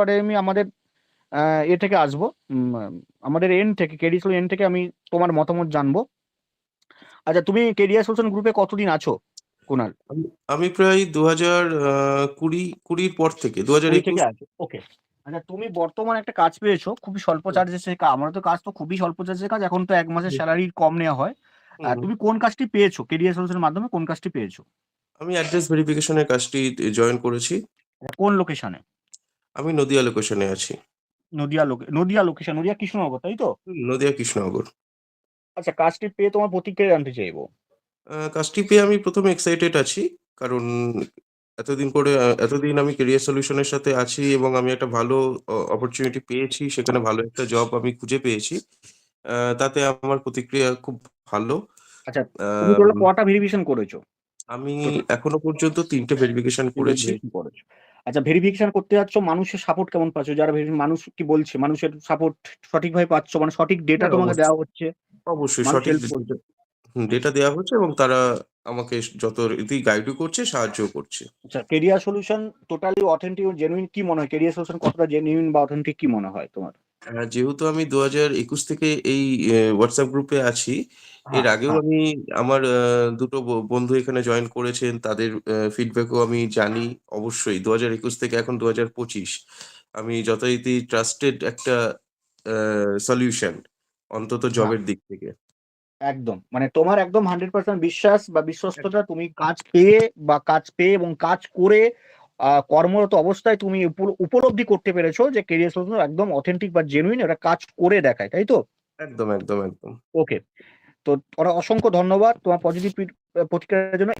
পারে আমি আমাদের এ থেকে আসব। আমাদের এন থেকে কেডিএস এন থেকে আমি তোমার মতামত জানব। আচ্ছা তুমি কেডিআর সলিউশন গ্রুপে কতদিন আছো কুনাল? আমি প্রায় দু হাজার কুড়ি কুড়ির পর থেকে দু হাজার থেকে আছো ওকে আচ্ছা তুমি বর্তমানে একটা কাজ পেয়েছ খুবই স্বল্প চার্জে সে কাজ আমরা তো কাজ তো খুবই স্বল্প চার্জের কাজ এখন তো এক মাসের। স্যালারি কম নেওয়া হয়। আর তুমি কোন কাজটি পেয়েছ কেডিআর সলিউশনের মাধ্যমে কোন কাজটি পেয়েছ? আমি অ্যাড্রেস ভেরিফিকেশনের কাজটি জয়েন করেছি। আচ্ছা, কোন লোকেশনে আমি নদিয়া লোকেশনে আছি। নদিয়া লোকে নদিয়া লোকেশন নদিয়া কৃষ্ণনগর তাই তো? নদিয়া কৃষ্ণনগর। আচ্ছা কাজটি পেয়ে তোমার প্রতিক্রিয়া জানতে চাইব। কাজটি পেয়ে আমি প্রথমে এক্সাইটেড আছি কারণ এতদিন করে এতদিন আমি কেরিয়ার সলিউশনের সাথে আছি এবং আমি একটা ভালো অপরচুনিটি পেয়েছি সেখানে ভালো একটা জব আমি খুঁজে পেয়েছি। তাতে আমার প্রতিক্রিয়া খুব ভালো। আচ্ছা তুমি কটা ভেরিফিকেশন করেছ? আমি এখনও পর্যন্ত তিনটে ভেরিফিকেশন করেছ। আচ্ছা ভেরিফিকেশন করতে যাচ্ছ মানুষের সাপোর্ট কেমন পাচ্ছ? যারা মানুষ কি বলছে? মানুষের সাপোর্ট সঠিকভাবে পাচ্ছ? মানে সঠিক ডেটা হ্যাঁ, তোমাকে দেওয়া হচ্ছে? অবশ্যই সঠিক। ডেটা দেওয়া হচ্ছে এবং তারা আমাকে যত রীতি গাইডও করছে সাহায্য করছে। আচ্ছা Career Solution totally authentic genuine কি মনে হয়? কেরিয়ার সলিউশন কতটা জেনুইন বা অথেন্টিক কি মনে হয় তোমার? আহ, যেহেতু আমি দু হাজার একুশ থেকে এই হোয়াটসঅ্যাপ গ্রুপে আছি এর হ্যাঁ, আগেও হ্যাঁ। আমি আমার দুটো ব- বন্ধু এখানে জয়েন করেছেন তাদের ফিডব্যাকও আমি জানি অবশ্যই। দু হাজার একুশ থেকে এখন দু হাজার পঁচিশ আমি যথারীতি ট্রাস্টেড একটা সলিউশন অন্তত জবের দিক থেকে। একদম। মানে তোমার একদম হান্ড্রেড পার্সেন্ট বিশ্বাস বা বিশ্বস্ততা তুমি কাজ পেয়ে বা কাজ পেয়ে এবং কাজ করে কর্মরত অবস্থায় তুমি উপ- উপলব্ধি করতে পেরেছ যে কেরিয়ার সলিউশন একদম অথেন্টিক বা জেনুইন এটা কাজ করে দেখায় তাই তো? একদম একদম একদম। ওকে তো ওরা অসংখ্য ধন্যবাদ তোমার পজিটিভ প্রতিক্রিয়ার জন্য।